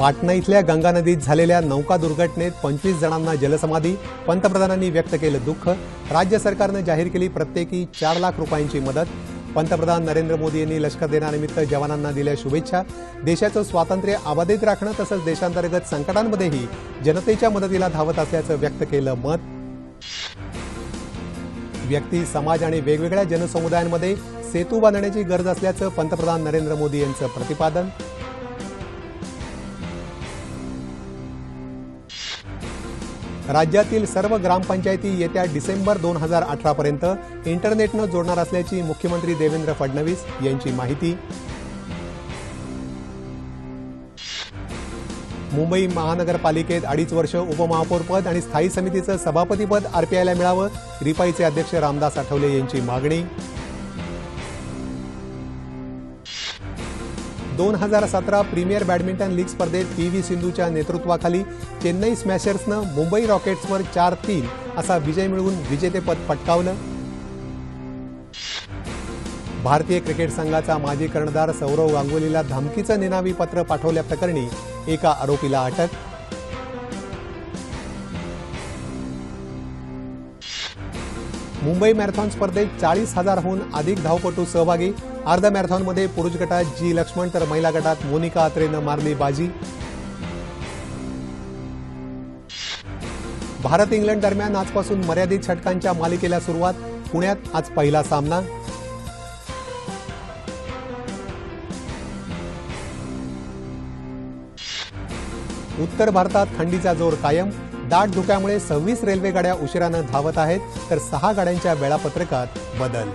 पाटणा इथल्या गंगा नदीत झालेल्या नौका दुर्घटनेत पंचवीस जणांना जलसमाधी पंतप्रधानांनी व्यक्त केलं दुःख. राज्य सरकारनं जाहीर केली प्रत्येकी चार लाख रुपयांची मदत. पंतप्रधान नरेंद्र मोदी यांनी लष्कर दिनानिमित्त जवानांना दिल्या शुभेच्छा. देशाचं स्वातंत्र्य अबाधित राखणं तसंच देशांतर्गत संकटांमध्येही जनतेच्या मदतीला धावत असल्याचं व्यक्त केलं मत. व्यक्ती समाज आणि वेगवेगळ्या जनसमुदायांमध्ये सेतू बांधण्याची गरज असल्याचं पंतप्रधान नरेंद्र मोदी यांचं प्रतिपादन. राज्यातील सर्व ग्रामपंचायती येत्या डिसेंबर दोन हजार अठरापर्यंत इंटरनेटनं जोडणार असल्याची मुख्यमंत्री देवेंद्र फडणवीस यांची माहिती. मुंबई महानगरपालिकेत अडीच वर्ष उपमहापौरपद आणि स्थायी समितीचं सभापतीपद आरपीआयला मिळावं रिपाईचे अध्यक्ष रामदास आठवले यांची मागणी. दोन हजार सतरा प्रीमियर बॅडमिंटन लीग स्पर्धेत पी व्ही सिंधूच्या नेतृत्वाखाली चेन्नई स्मॅशर्सनं मुंबई रॉकेट्सवर चार तीन असा विजय मिळवून विजेतेपद पटकावलं. भारतीय क्रिकेट संघाचा माजी कर्णधार सौरव गांगुलीला धमकीचं निनावी पत्र पाठवल्याप्रकरणी एका आरोपीला अटक मुंबई मॅरेथॉन स्पर्धेत चाळीस हजारहून अधिक धावपटू सहभागी. अर्ध मॅरेथॉनमध्ये पुरुष गटात जी लक्ष्मण तर महिला गटात मोनिका अत्रेनं मारली बाजी. भारत इंग्लंड दरम्यान आजपासून मर्यादित षटकांच्या मालिकेला सुरुवात. पुण्यात आज पहिला सामना. उत्तर भारतात थंडीचा जोर कायम. दाट धुक्यामुळे सव्वीस रेल्वे गाड्या उशिरानं धावत आहेत तर सहा गाड्यांच्या वेळापत्रकात बदल.